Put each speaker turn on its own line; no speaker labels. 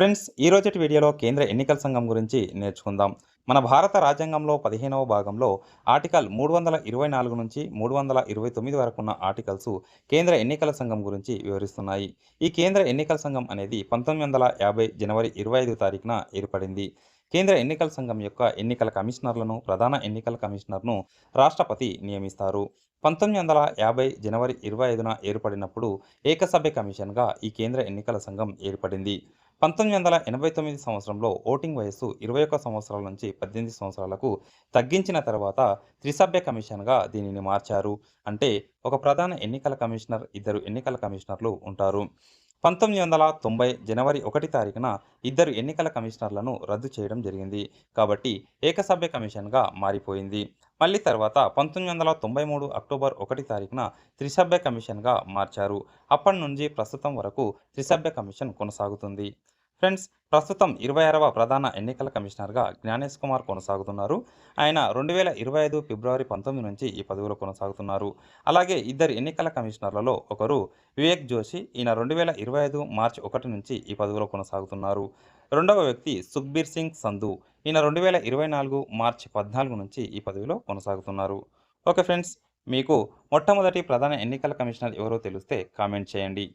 Friends ఈ రోజటి వీడియోలో కేంద్ర ఎన్నికల సంఘం గురించి నేర్చుకుందాం. మన భారత రాజ్యాంగంలో పదిహేనవ భాగంలో ఆర్టికల్ మూడు వందల ఇరవై నాలుగు నుంచి మూడు వందల ఇరవై తొమ్మిది వరకు ఉన్న ఆర్టికల్స్ కేంద్ర ఎన్నికల సంఘం గురించి వివరిస్తున్నాయి. ఈ కేంద్ర ఎన్నికల సంఘం అనేది పంతొమ్మిది వందల యాభై జనవరి ఇరవై ఐదు తారీఖున ఏర్పడింది. కేంద్ర ఎన్నికల సంఘం యొక్క ఎన్నికల కమిషనర్లను ప్రధాన ఎన్నికల కమిషనర్ను రాష్ట్రపతి నియమిస్తారు. పంతొమ్మిది వందల యాభై జనవరి ఇరవై ఐదున ఏర్పడినప్పుడు ఏకసభ్య కమిషన్గా ఈ కేంద్ర ఎన్నికల సంఘం ఏర్పడింది. పంతొమ్మిది వందల ఎనభై తొమ్మిది సంవత్సరంలో ఓటింగ్ వయస్సు ఇరవై ఒక్క సంవత్సరాల నుంచి పద్దెనిమిది సంవత్సరాలకు తగ్గించిన తర్వాత త్రిసభ్య కమిషన్గా దీనిని మార్చారు. అంటే ఒక ప్రధాన ఎన్నికల కమిషనర్ ఇద్దరు ఎన్నికల కమిషనర్లు ఉంటారు. పంతొమ్మిది వందల తొంభై జనవరి ఒకటి తారీఖున ఇద్దరు ఎన్నికల కమిషనర్లను రద్దు చేయడం జరిగింది. కాబట్టి ఏకసభ్య కమిషన్గా మారిపోయింది. మళ్ళీ తర్వాత పంతొమ్మిది వందల తొంభై మూడు అక్టోబర్ ఒకటి తారీఖున త్రిసభ్య కమిషన్గా మార్చారు. అప్పటి నుంచి ప్రస్తుతం వరకు త్రిసభ్య కమిషన్ కొనసాగుతుంది. ఫ్రెండ్స్ ప్రస్తుతం ఇరవై ఆరవ ప్రధాన ఎన్నికల కమిషనర్గా జ్ఞానేష్ కుమార్ కొనసాగుతున్నారు. ఆయన రెండు వేల ఇరవై ఐదు ఫిబ్రవరి పంతొమ్మిది నుంచి ఈ పదవిలో కొనసాగుతున్నారు. అలాగే ఇద్దరు ఎన్నికల కమిషనర్లలో ఒకరు వివేక్ జోషి ఈయన రెండు వేల ఇరవై ఐదు మార్చి ఒకటి నుంచి ఈ పదవిలో కొనసాగుతున్నారు. రెండవ వ్యక్తి సుఖ్బీర్ సింగ్ సంధు ఈయన రెండు వేల ఇరవై నాలుగు మార్చి పద్నాలుగు నుంచి ఈ పదవిలో కొనసాగుతున్నారు. ఓకే ఫ్రెండ్స్ మీకు మొట్టమొదటి ప్రధాన ఎన్నికల కమిషనర్ ఎవరో తెలిస్తే కామెంట్ చేయండి.